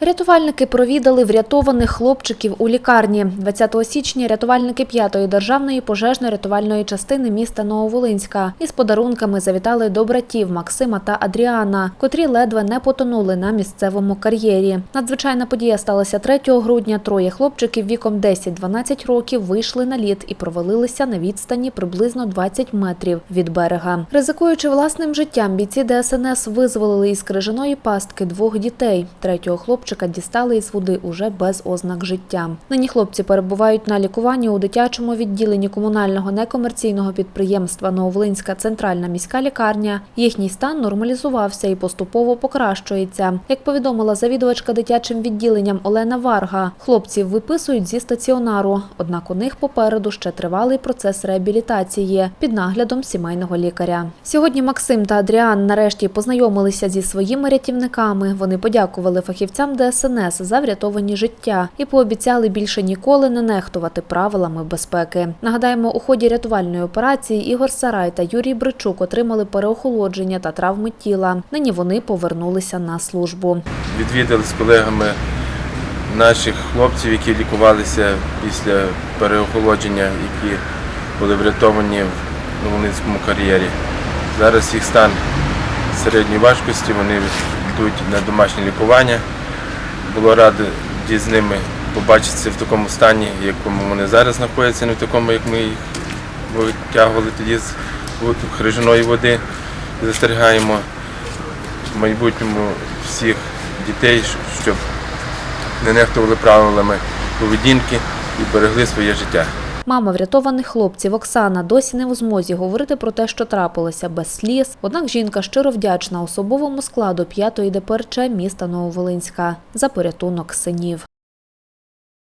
Рятувальники провідали врятованих хлопчиків у лікарні. 20 січня рятувальники 5-ї державної пожежно-рятувальної частини міста Нововолинська із подарунками завітали до братів Максима та Адріана, котрі ледве не потонули на місцевому кар'єрі. Надзвичайна подія сталася 3 грудня. Троє хлопчиків віком 10-12 років вийшли на лід і провалилися на відстані приблизно 20 метрів від берега. Ризикуючи власним життям, бійці ДСНС визволили із крижаної пастки двох дітей. Третього хлопчика дістали із води уже без ознак життя. Нині хлопці перебувають на лікуванні у дитячому відділенні комунального некомерційного підприємства Нововолинська центральна міська лікарня. Їхній стан нормалізувався і поступово покращується. Як повідомила завідувачка дитячим відділенням Олена Варга, хлопців виписують зі стаціонару. Однак у них попереду ще тривалий процес реабілітації під наглядом сімейного лікаря. Сьогодні Максим та Адріан нарешті познайомилися зі своїми рятівниками. Вони подякували фахівцям ДСНС за врятовані життя і пообіцяли більше ніколи не нехтувати правилами безпеки. Нагадаємо, у ході рятувальної операції Ігор Сарай та Юрій Бричук отримали переохолодження та травми тіла. Нині вони повернулися на службу. відвідали з колегами наших хлопців, які лікувалися після переохолодження, які були врятовані в Новолинському кар'єрі. Зараз їх стан середньої важкості, вони йдуть на домашнє лікування. Було раді з ними побачитися в такому стані, в якому вони зараз знаходяться, не в такому, як ми їх витягували тоді з хрижаної води. води. Застерігаємо в майбутньому всіх дітей, щоб не нехтували правилами поведінки і берегли своє життя. Мама врятованих хлопців Оксана досі не в змозі говорити про те, що трапилося без сліз. Однак жінка щиро вдячна особовому складу 5-ї ДПРЧ міста Нововолинська за порятунок синів.